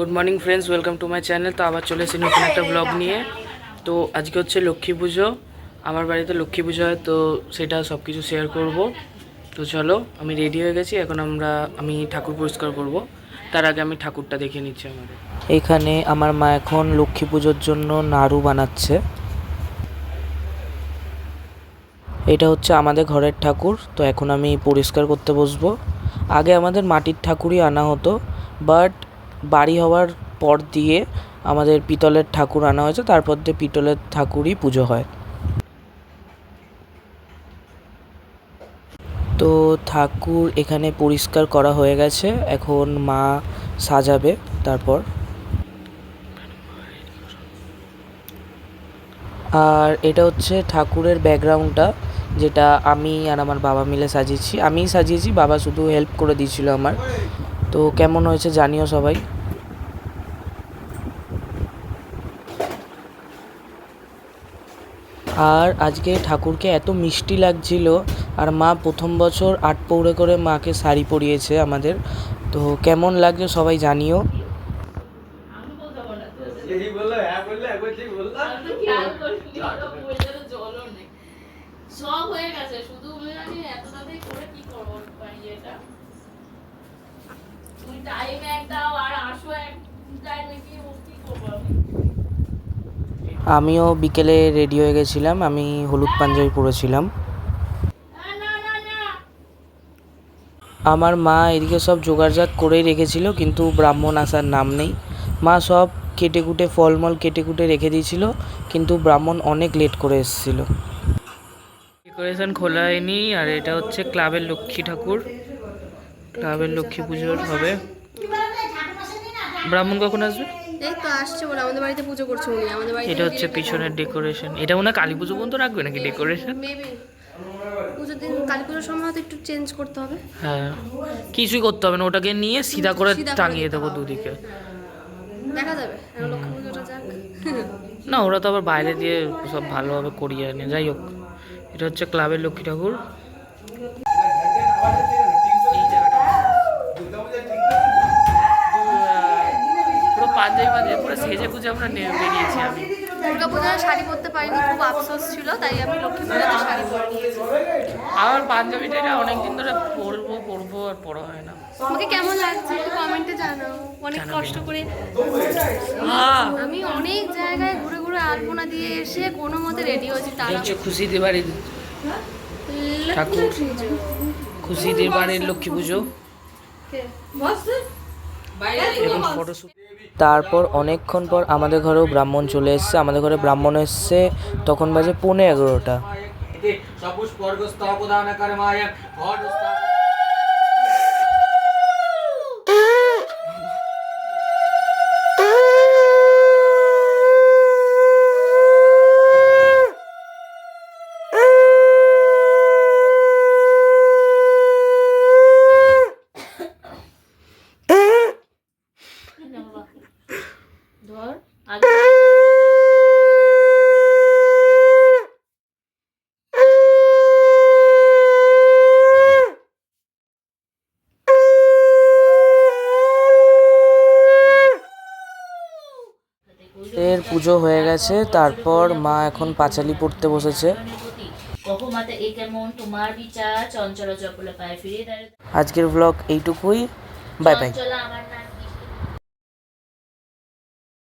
Good morning friends welcome to my channel তো আবার চলে এসেছি নতুন একটা ব্লগ নিয়ে। তো আজকে হচ্ছে লক্ষ্মী পুজো। আমার বাড়িতে লক্ষ্মী পুজো হয়, তো সেটা সব কিছু শেয়ার করব। তো চলো, আমি রেডি হয়ে গেছি। এখন আমরা, আমি ঠাকুর পরিষ্কার করব। তার আগে আমি ঠাকুরটা দেখে নিচ্ছি আমাদের। এখানে আমার মা এখন লক্ষ্মী পুজোর জন্য নাড়ু বানাচ্ছে। এটা হচ্ছে আমাদের ঘরের ঠাকুর। তো এখন আমি পরিষ্কার করতে বসবো। আগে আমাদের মাটির ঠাকুরই আনা হতো বাট বাড়ি হওয়ার পর দিয়ে আমাদের পিতলের ঠাকুর আনা হয়েছে তারপর দিয়ে পিতলের ঠাকুরই পুজো হয়। তো ঠাকুর এখানে পরিষ্কার করা হয়ে গেছে, এখন মা সাজাবে তারপর। আর এটা হচ্ছে ঠাকুরের ব্যাকগ্রাউন্ডটা, যেটা আমি আর আমার বাবা মিলে সাজিয়েছি। আমিই সাজিয়েছি, বাবা শুধু হেল্প করে দিয়েছিল আমার। তো কেমন হয়েছে জানিও সবাই। আর আজকে ঠাকুরকে এত মিষ্টি লাগছিল। আর মা প্রথম বছর আট পৌড়ে করে মাকে শাড়ি পরিয়েছে আমাদের। তো কেমন লাগছে সবাই জানিও। সব হয়ে গেছে শুধু করে কি এটা তুমি এক দাও আর আসো এক টাইমে কি আমিও বিকেলে রেডি হয়ে গেছিলাম, আমি হলুদ পাঞ্জাবি পরেছিলাম। আমার মা এদিকে সব জোগাড়জাত করেই রেখেছিল, কিন্তু ব্রাহ্মণ আসার নাম নেই। মা সব কেটে কুটে ফলমল কেটে কুটে রেখে দিয়েছিল, কিন্তু ব্রাহ্মণ অনেক লেট করে এসেছিল। ডেকোরেশন খোলা হয়নি, আর এটা হচ্ছে ক্লাবের লক্ষ্মী ঠাকুর। ক্লাবের লক্ষ্মী পুজোর হবে। ব্রাহ্মণ কখন আসবে? এই তো আসছে বলে আমাদের বাড়িতে পুজো করছে উনি আমাদের বাড়িতে এটা হচ্ছে পিছনের ডেকোরেশন এটা হয় কালী পুজো পর্যন্ত রাখবে নাকি ডেকোরেশন মেবি পুজোর দিন কালী পুজোর সময় হয়তো একটু চেঞ্জ করতে হবে। হ্যাঁ কিছুই করতে হবে না ওটাকে নিয়ে সিধা করে সিধা করে টাঙিয়ে দেবো দুদিকে। দেখা যাবে এখন লক্ষ্মী পুজোটা যাক। না ওরা তো আবার বাইরে দিয়ে সব ভালোভাবে করিয়ে আনে যাই হোক। এটা হচ্ছে ক্লাবের লক্ষ্মী ঠাকুর এই জায়গাটা। পুরো পাঞ্জাবি পাঞ্জাবি গুজে আমরা বেরিয়েছি আমি। দুর্গা পুজোয় শাড়ি পরতে পারিনি খুব আফসোস ছিল তাই আমি লক্ষ্মী পুজোতে শাড়ি পরে আমার পাঞ্জাবিটা এটা অনেকদিন ধরে পরবো পরবো আর পরা হয় না। তোমাকে কেমন লাগছে? একটু কমেন্টে জানাও। অনেক কষ্ট করে হ্যাঁ। আমি অনেক জায়গায় ঘুরে ঘুরে আলপনা দিয়ে এসে কোনো মতে রেডি হয়েছি তারা হচ্ছে খুশিদের বাড়ির ঠাকুর। খুশিদের বাড়ির লক্ষ্মী পুজো। এখন ফটোশ্যুট তারপর অনেকক্ষণ পর আমাদের ঘরেও ব্রাহ্মণ চলে এসছে। আমাদের ঘরে ব্রাহ্মণ এসছে তখন বাজে পৌনে এগারোটা। ধর আগে এর পুজো হয়ে গেছে তারপর মা এখন পাঁচালি পড়তে বসেছে। আজকের ব্লগ এইটুকুই। Bye bye